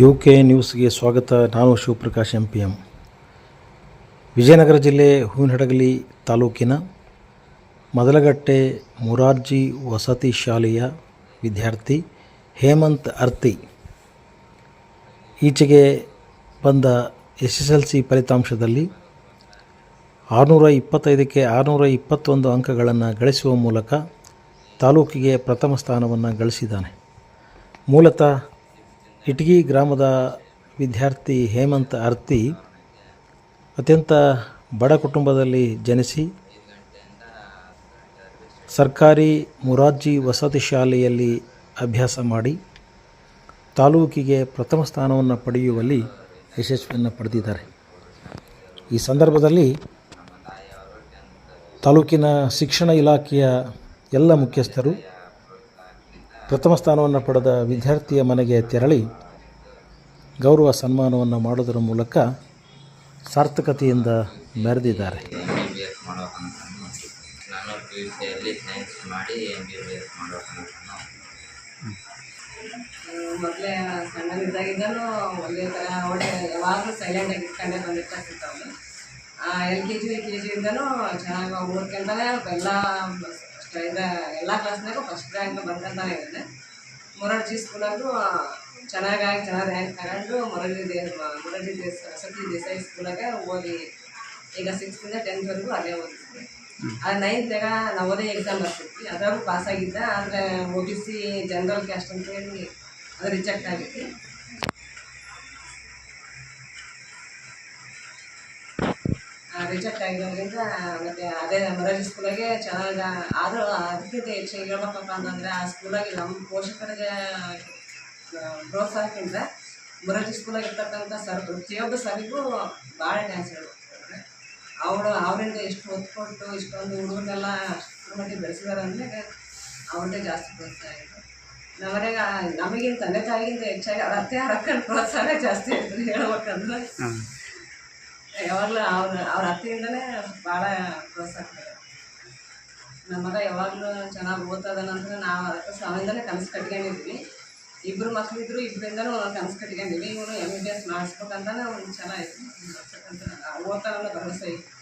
U K ನ್ಯೂಸ್ಗೆ ಸ್ವಾಗತ. ನಾನು Shivaprakash M P M Vijayanagara ಜಿಲ್ಲೆ ಹೂವಿನಹಡಗಲಿ ತಾಲೂಕಿನ ಮೊದಲಗಟ್ಟೆ ಮುರಾರ್ಜಿ ವಸತಿ ಶಾಲೆಯ ವಿದ್ಯಾರ್ಥಿ ಹೇಮಂತ್ ಅರ್ತಿ ಈಚೆಗೆ ಬಂದ ಎಸ್ ಎಸ್ ಎಲ್ ಸಿ ಫಲಿತಾಂಶದಲ್ಲಿ ಆರುನೂರ ಇಪ್ಪತ್ತೈದಕ್ಕೆ ಆರುನೂರ ಇಪ್ಪತ್ತೊಂದು ಅಂಕಗಳನ್ನು ಗಳಿಸುವ ಮೂಲಕ ತಾಲೂಕಿಗೆ ಪ್ರಥಮ ಸ್ಥಾನವನ್ನು ಗಳಿಸಿದ್ದಾನೆ. ಮೂಲತಃ ಇಟಗಿ ಗ್ರಾಮದ ವಿದ್ಯಾರ್ಥಿ ಹೇಮಂತ್ ಅರ್ತಿ ಅತ್ಯಂತ ಬಡ ಕುಟುಂಬದಲ್ಲಿ ಜನಿಸಿ ಸರ್ಕಾರಿ ಮುರಾರ್ಜಿ ವಸತಿ ಶಾಲೆಯಲ್ಲಿ ಅಭ್ಯಾಸ ಮಾಡಿ ತಾಲೂಕಿಗೆ ಪ್ರಥಮ ಸ್ಥಾನವನ್ನು ಪಡೆಯುವಲ್ಲಿ ಯಶಸ್ವಿಯನ್ನು ಪಡೆದಿದ್ದಾರೆ. ಈ ಸಂದರ್ಭದಲ್ಲಿ ತಾಲೂಕಿನ ಶಿಕ್ಷಣ ಇಲಾಖೆಯ ಎಲ್ಲ ಮುಖ್ಯಸ್ಥರು ಪ್ರಥಮ ಸ್ಥಾನವನ್ನು ಪಡೆದ ವಿದ್ಯಾರ್ಥಿಯ ಮನೆಗೆ ತೆರಳಿ ಗೌರವ ಸನ್ಮಾನವನ್ನು ಮಾಡೋದರ ಮೂಲಕ ಸಾರ್ಥಕತೆಯಿಂದ ಮೆರೆದಿದ್ದಾರೆ. ಮೊದಲೇ ಒಂದೇ ಯಾವಾಗಲೂ ಅವನು ಎಲ್ ಕೆ ಜಿ ಕೆ ಜಿಯಿಂದನೂ ಚೆನ್ನಾಗಿ ಓದ್ಕೊಂತಾನೆ, ಎಲ್ಲ ಇದೆ ಎಲ್ಲ ಕ್ಲಾಸ್ನಾಗೂ ಫಸ್ಟ್ ರ್ಯಾಂಕ್ ಬಂದಂತಾನೆ ಇದ್ದಾನೆ ಮೊರಾರ್ಜಿ ಸ್ಕೂಲಾಗೂ ಚೆನ್ನಾಗಾಗಿ ಚೆನ್ನಾಗಿ ರ್ಯಾಂಕ್ ತಗೊಂಡು ಮೊರಾರ್ಜಿ ದೇ ಮೊರಾರ್ಜಿ ದೇಸ ಸತಿ ದೇಸಾಯಿ ಸ್ಕೂಲಾಗೆ ಹೋಗಿ ಈಗ ಸಿಕ್ಸ್ತಿಂದ ಟೆಂತ್ವರೆಗೂ ಅಲ್ಲೇ ಓದಿಸ್ತೀವಿ ಆ ನೈನ್ತ್ನಾಗ ನವೋದಯ ಎಕ್ಸಾಮ್ ಬರ್ತಿದ್ವಿ. ಅದ್ರಾಗೂ ಪಾಸ್ ಆಗಿದ್ದ. ಆದರೆ O B C general caste ಅಂತೇಳಿ ಅದು ರಿಜೆಕ್ಟ್ ಆಗಿತ್ತು ರಿಜೆಕ್ಟ್ ಆಗಿರೋದ್ರಿಂದ ಮತ್ತು ಅದೇ ಮೊರಾರ್ಜಿ ಸ್ಕೂಲಾಗೆ ಚೆನ್ನಾಗಿ ಆದರೂ ಅದಕ್ಕಿಂತ ಹೆಚ್ಚಾಗಿ ಹೇಳ್ಬೇಕಪ್ಪ ಅಂತಂದರೆ ಆ ಸ್ಕೂಲಾಗಿ ನಮ್ಮ ಪೋಷಕರಿಗೆ ಪ್ರೋತ್ಸಾಹಕ್ಕಿಂತ ಮೊರಾರ್ಜಿ ಸ್ಕೂಲಾಗ ಇರ್ತಕ್ಕಂಥ ಸರ್, ಪ್ರತಿಯೊಬ್ಬ ಸರಿಗೂ ಭಾಳ ಡ್ಯಾನ್ಸ್ ಹೇಳ್ಬೇಕು ಅವಳು ಅವರಿಂದ ಎಷ್ಟು ಒತ್ತು ಕೊಟ್ಟು ಇಷ್ಟೊಂದು ಹುಡುಗರನ್ನೆಲ್ಲ ಅಷ್ಟರ ಮಟ್ಟಿಗೆ ಬೆಳೆಸಿದಾರೆ ಅಂದರೆ ಅವ್ರದ್ದೇ ಜಾಸ್ತಿ ಪ್ರೋತ್ಸಾಹ ಆಯಿತು ನಮ್ಮನೆಗೆ ನಮಗಿಂತ, ತಂದೆ ತಾಯಿಗಿಂತ ಹೆಚ್ಚಾಗಿ ಅತ್ತೆ ಅಕ್ಕನ ಪ್ರೋತ್ಸಾಹ ಜಾಸ್ತಿ ಇರ್ತದೆ ಹೇಳ್ಬೇಕಂದ್ರೆ. ಯಾವಾಗಲೂ ಅವ್ರ ಅವ್ರ ಅತ್ತೆಯಿಂದನೇ ಭಾಳ ಪ್ರೋತ್ಸಾಹ. ನಮ್ಮ ಮಗ ಯಾವಾಗಲೂ ಚೆನ್ನಾಗಿ ಓದ್ತದನಂದ್ರೆ ನಾವು ಅದಕ್ಕೆ ಸ್ವಾಮಿಯಿಂದಲೇ ಕನಸು ಕಟ್ಕೊಂಡಿದ್ವಿ. ಇಬ್ಬರು ಮಕ್ಕಳಿದ್ರು ಇಬ್ಬರಿಂದನೂ ಕನಸು ಕಟ್ಕೊಂಡಿದ್ವಿ. ಇವನು ಎಂ ಬಿ ಬಿ ಎಸ್ ಮಾಡಿಸ್ಬೇಕಂತಲೇ ಒಂದು ಚೆನ್ನಾಗಿತ್ತು ಓದ್ತಾನಲ್ಲ ಭರವಸೆ ಇತ್ತು